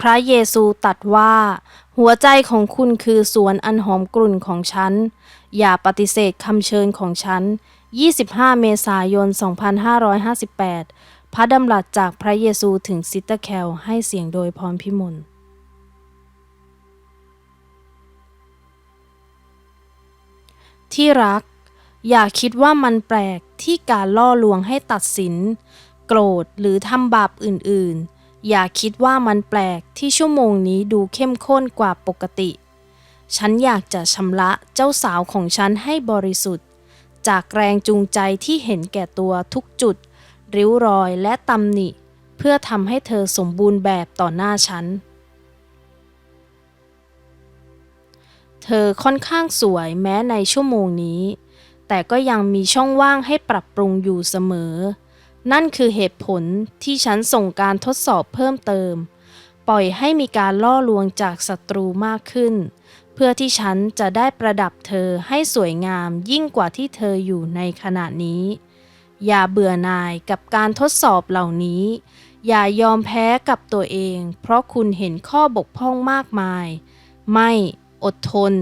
พระเยซูตรัสว่า หัวใจของคุณคือสวนอันหอมกลุ่นของฉัน อย่าปฏิเสธคำเชิญของฉัน 25 เมษายน 2558 พระดำรัสจากพระเยซูถึงซิสเตอร์แคลให้เสียงโดยพรพิมลที่รัก อย่าคิดว่ามันแปลกที่การล่อลวงให้ตัดสิน โกรธหรือทำบาปอื่นๆ อย่าคิดว่ามันแปลกที่ชั่วโมงนี้ดูเข้มข้นกว่าปกติ ฉันอยากจะชำระเจ้าสาวของฉันให้บริสุทธิ์ จากแรงจูงใจที่เห็นแก่ตัวทุกจุด ริ้วรอยและตำหนิ เพื่อทำให้เธอสมบูรณ์แบบต่อหน้าฉัน เธอค่อนข้างสวยแม้ในชั่วโมงนี้ แต่ก็ยังมีช่องว่างให้ปรับปรุงอยู่เสมอ นั่นคือเหตุผลที่ฉันส่งการทดสอบเพิ่มเติม ปล่อยให้มีการล่อลวงจากศัตรูมากขึ้น เพื่อที่ฉันจะได้ประดับเธอให้สวยงามยิ่งกว่าที่เธออยู่ในขณะนี้ อย่าเบื่อหน่ายกับการทดสอบเหล่านี้ อย่ายอมแพ้กับตัวเอง เพราะคุณเห็นข้อบกพร่องมากมาย ไม่อดทน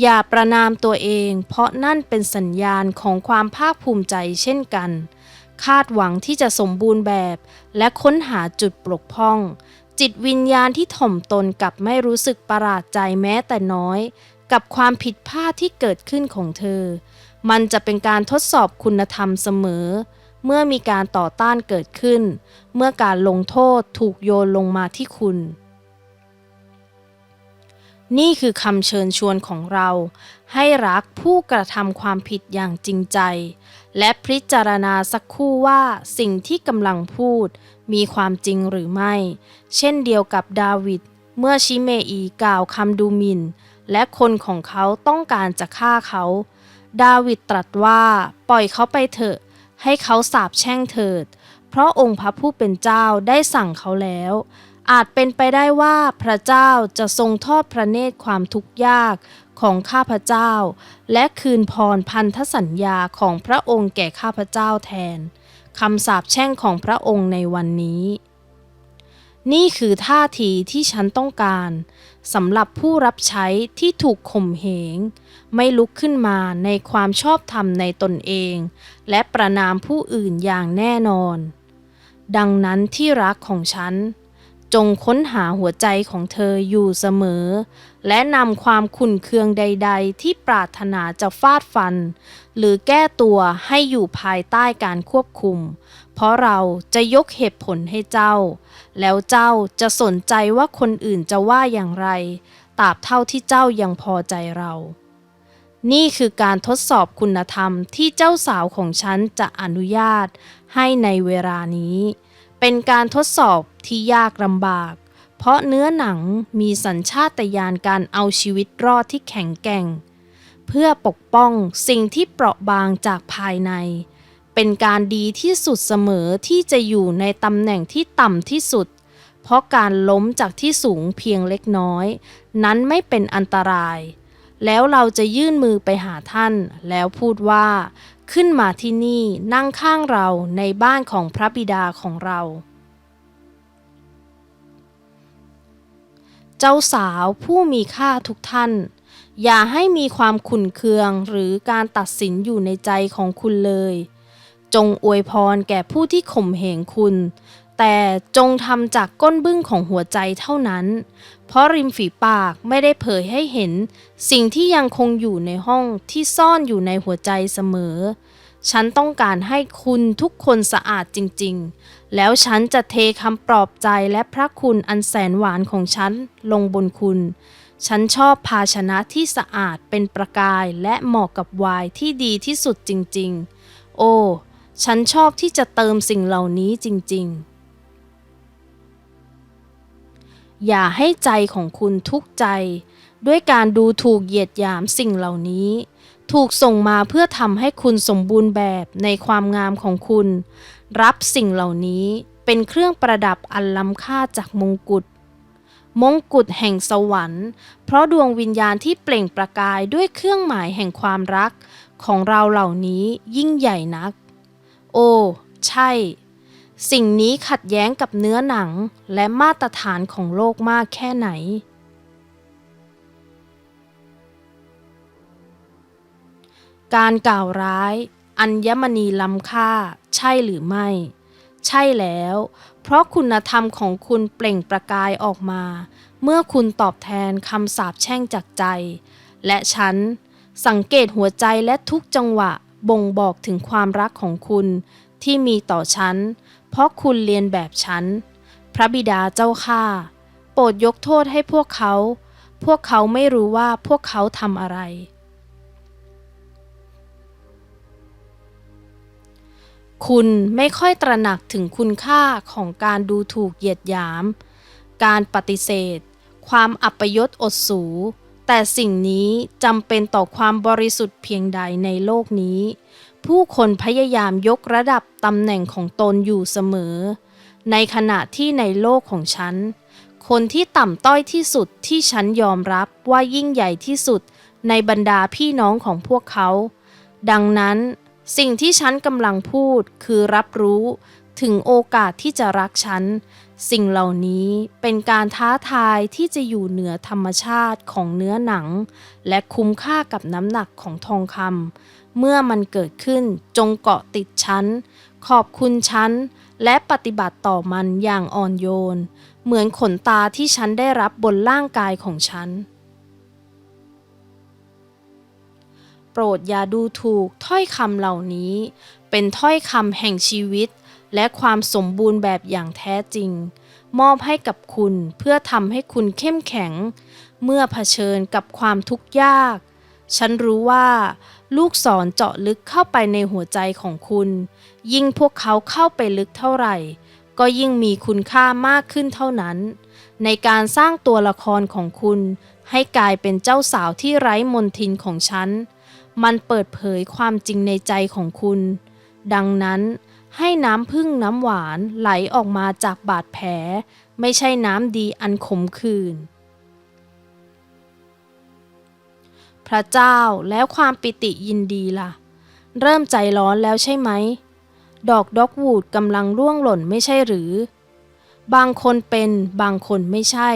อย่าประนามตัวเอง เพราะนั่นเป็นสัญญาณของความภาคภูมิใจเช่นกัน คาดหวังที่จะสมบูรณ์แบบ และค้นหาจุดปกพ่อง จิตวิญญาณที่ถ่อมตนกับไม่รู้สึกประหลาดใจแม้แต่น้อย กับความผิดพลาดที่เกิดขึ้นของเธอ มันจะเป็นการทดสอบคุณธรรมเสมอ เมื่อมีการต่อต้านเกิดขึ้น เมื่อการลงโทษถูกโยนลงมาที่คุณ นี่คือคำเชิญชวนของเรา ให้รักผู้กระทำความผิดอย่างจริงใจ และพิจารณาสักครู่ว่าสิ่งที่กำลังพูดมีความจริงหรือไม่ เช่นเดียวกับดาวิดเมื่อชิเมอีกล่าวคำดูหมิน่น และคนของเขาต้องการจะฆ่าเขา ดาวิดตรัสว่าปล่อยเขาไปเถอะ ให้เขาสาปแช่งเถิด เพราะองค์พระผู้เป็นเจ้าได้สั่งเขาแล้ว อาจเป็นไปได้ว่าพระเจ้าจะทรงทอดพระเนตรความทุกข์ยากของข้าพเจ้า และคืนพรพันธสัญญาของพระองค์แก่ข้าพเจ้าแทนคำสาปแช่งของพระองค์ในวันนี้ นี่คือท่าทีที่ฉันต้องการสำหรับผู้รับใช้ที่ถูกข่มเหง ไม่ลุกขึ้นมาในความชอบธรรมในตนเอง และประนามผู้อื่นอย่างแน่นอน ดังนั้นที่รักของฉัน จงค้นหาหัวใจของเธออยู่เสมอ และนำความขุ่นเคืองใด ๆ ที่ปรารถนาจะฟาดฟัน หรือแก้ตัวให้อยู่ภายใต้การควบคุม เพราะเราจะยกเหตุผลให้เจ้า แล้วเจ้าจะสนใจว่าคนอื่นจะว่าอย่างไรตราบเท่าที่เจ้ายังพอใจเรา นี่คือการทดสอบคุณธรรมที่เจ้าสาวของฉันจะอนุญาตให้ในเวลานี้ เป็นการทดสอบที่ยากลำบาก เพราะเนื้อหนังมีสัญชาตญาณการเอาชีวิตรอดที่แข็งแกร่ง เพื่อปกป้องสิ่งที่เปราะบางจากภายใน เป็นการดีที่สุดเสมอที่จะอยู่ในตำแหน่งที่ต่ำที่สุด เพราะการล้มจากที่สูงเพียงเล็กน้อย นั้นไม่เป็นอันตราย แล้วเราจะยื่นมือไปหาท่าน แล้วพูดว่า ขึ้นมาที่นี่นั่งข้างเราในบ้านของพระบิดาของเรา เจ้าสาวผู้มีค่าทุกท่าน อย่าให้มีความขุ่นเคืองหรือการตัดสินอยู่ในใจของคุณเลย จงอวยพรแก่ผู้ที่ข่มเหงคุณ แต่จงทำจากก้นบึ้งของหัวใจเท่านั้น เพราะริมฝีปากไม่ได้เผยให้เห็น สิ่งที่ยังคงอยู่ในห้องที่ซ่อนอยู่ในหัวใจเสมอ ฉันต้องการให้คุณทุกคนสะอาดจริง ๆ แล้วฉันจะเทคำปลอบใจและพระคุณอันแสนหวานของฉันลงบนคุณ ฉันชอบภาชนะที่สะอาดเป็นประกายและเหมาะกับวน์ที่ดีที่สุดจริง ๆ โอ้ ฉันชอบที่จะเติมสิ่งเหล่านี้จริง ๆ อย่าให้ใจของคุณทุกข์ใจ ด้วยการดูถูกเหยียดหยามสิ่งเหล่านี้ ถูกส่งมาเพื่อทำให้คุณสมบูรณ์แบบในความงามของคุณ รับสิ่งเหล่านี้เป็นเครื่องประดับอันล้ำค่าจากมงกุฎมงกุฎแห่งสวรรค์ เพราะดวงวิญญาณที่เปล่งประกายด้วยเครื่องหมายแห่งความรัก ของเราเหล่านี้ยิ่งใหญ่นัก โอ้ ใช่ สิ่งนี้ขัดแย้งกับเนื้อหนังและมาตรฐานของโลกมากแค่ไหน การกล่าวร้าย อัญมณีล้ำค่า ใช่หรือไม่ ใช่แล้ว เพราะคุณธรรมของคุณเปล่งประกายออกมา เมื่อคุณตอบแทนคำสาปแช่งจากใจ และฉัน สังเกตหัวใจและทุกจังหวะบ่งบอกถึงความรักของคุณที่มีต่อฉัน เพราะคุณเรียนแบบฉัน พระบิดาเจ้าข้าโปรดยกโทษให้พวกเขา พวกเขาไม่รู้ว่าพวกเขาทำอะไร คุณไม่ค่อยตระหนักถึงคุณค่าของการดูถูกเหยียดหยาม การปฏิเสธ ความอัปยศอดสู แต่สิ่งนี้จำเป็นต่อความบริสุทธิ์เพียงใดในโลกนี้ ผู้คนพยายามยกระดับตำแหน่งของตนอยู่เสมอ ในขณะที่ในโลกของฉัน คนที่ต่ำต้อยที่สุดที่ฉันยอมรับว่ายิ่งใหญ่ที่สุดในบรรดาพี่น้องของพวกเขา ดังนั้น สิ่งที่ฉันกำลังพูดคือรับรู้ถึงโอกาสที่จะรักฉัน สิ่งเหล่านี้เป็นการท้าทายที่จะอยู่เหนือธรรมชาติของเนื้อหนัง และคุ้มค่ากับน้ำหนักของทองคำ เมื่อมันเกิดขึ้นจงเกาะติดฉัน ขอบคุณฉัน และปฏิบัติต่อมันอย่างอ่อนโยน เหมือนขนตาที่ฉันได้รับบนร่างกายของฉัน โปรดอย่าดูถูกถ้อยคำเหล่านี้ เป็นถ้อยคำแห่งชีวิต และความสมบูรณ์แบบอย่างแท้จริง มอบให้กับคุณเพื่อทำให้คุณเข้มแข็ง เมื่อเผชิญกับความทุกข์ยาก ฉันรู้ว่า ลูกศรเจาะลึกเข้าไปในหัวใจของคุณ ยิ่งพวกเขาเข้าไปลึกเท่าไหร่ ก็ยิ่งมีคุณค่ามากขึ้นเท่านั้น ในการสร้างตัวละครของคุณ ให้กลายเป็นเจ้าสาวที่ไร้มนทินของฉัน มันเปิดเผยความจริงในใจของคุณ ดังนั้นให้น้ำพึ่งน้ำหวานไหลออกมาจากบาดแผล ไม่ใช่น้ำดีอันขมขื่น พระเจ้าแล้วความปิติยินดีล่ะ เริ่มใจร้อนแล้วใช่ไหม ดอกด็อกวูดกำลังร่วงหล่นไม่ใช่หรือ บางคนเป็นบางคนไม่ใช่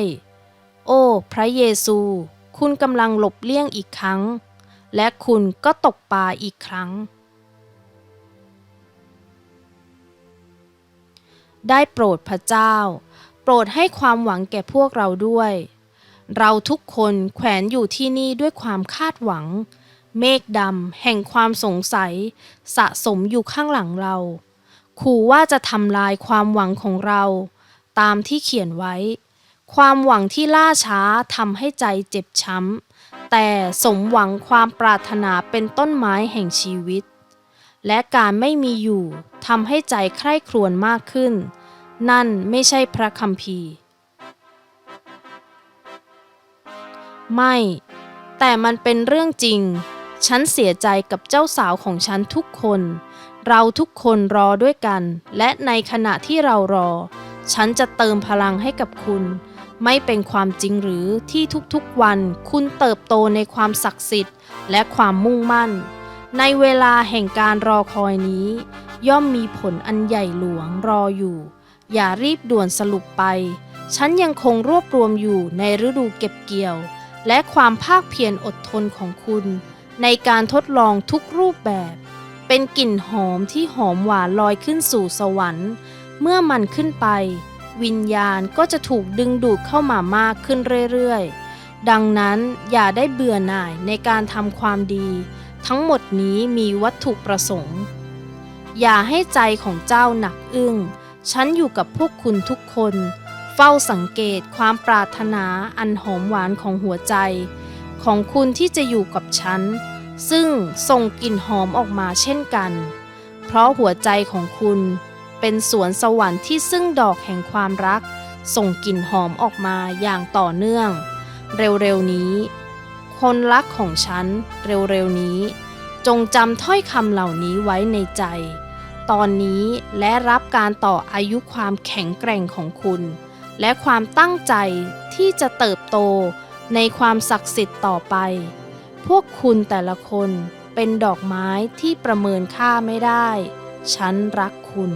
โอ้ พระเยซู คุณกำลังหลบเลี่ยงอีกครั้ง และคุณก็ตกปลาอีกครั้ง ได้โปรดพระเจ้า โปรดให้ความหวังแก่พวกเราด้วย เราทุกคนแขวนอยู่ที่นี่ด้วยความคาดหวัง เมฆดำแห่งความสงสัย สะสมอยู่ข้างหลังเรา ขู่ว่าจะทำลายความหวังของเรา ตามที่เขียนไว้ ความหวังที่ล่าช้าทำให้ใจเจ็บช้ำ แต่สมหวังความปรารถนาเป็นต้นไม้แห่งชีวิต และการไม่มีอยู่ทำให้ใจใคร่ครวญมากขึ้น นั่นไม่ใช่พระคัมภีร์ ไม่ แต่มันเป็นเรื่องจริง ฉันเสียใจกับเจ้าสาวของฉันทุกคน เราทุกคนรอด้วยกัน และในขณะที่เรารอ ฉันจะเติมพลังให้กับคุณ ไม่เป็นความจริงหรือที่ทุกๆวัน คุณเติบโตในความศักดิ์สิทธิ์ และความมุ่งมั่น ในเวลาแห่งการรอคอยนี้ ย่อมมีผลอันใหญ่หลวงรออยู่ อย่ารีบด่วนสรุปไป ฉันยังคงรวบรวมอยู่ในฤดูเก็บเกี่ยว และความภาคเพียรอดทนของคุณ ในการทดลองทุกรูปแบบ เป็นกลิ่นหอมที่หอมหวานลอยขึ้นสู่สวรรค์ เมื่อมันขึ้นไป วิญญาณก็จะถูกดึงดูดเข้ามามากขึ้นเรื่อยๆ ดังนั้นอย่าได้เบื่อหน่ายในการทำความดี ทั้งหมดนี้มีวัตถุประสงค์ อย่าให้ใจของเจ้าหนักอึ้งฉันอยู่กับพวกคุณทุกคน เฝ้าสังเกตความปรารถนาอันหอมหวานของหัวใจ ของคุณที่จะอยู่กับฉัน ซึ่งส่งกลิ่นหอมออกมาเช่นกัน เพราะหัวใจของคุณเป็นสวนสวรรค์ที่ซึ่งดอกแห่งความรัก ส่งกลิ่นหอมออกมาอย่างต่อเนื่อง เร็วๆนี้ คนรักของฉันเร็วๆนี้ จงจำถ้อยคำเหล่านี้ไว้ในใจ ตอนนี้และรับการต่ออายุความแข็งแกร่งของคุณ และความตั้งใจที่จะเติบโตในความศักดิ์สิทธิ์ต่อไป พวกคุณแต่ละคนเป็นดอกไม้ที่ประเมินค่าไม่ได้ ฉันรักคุณ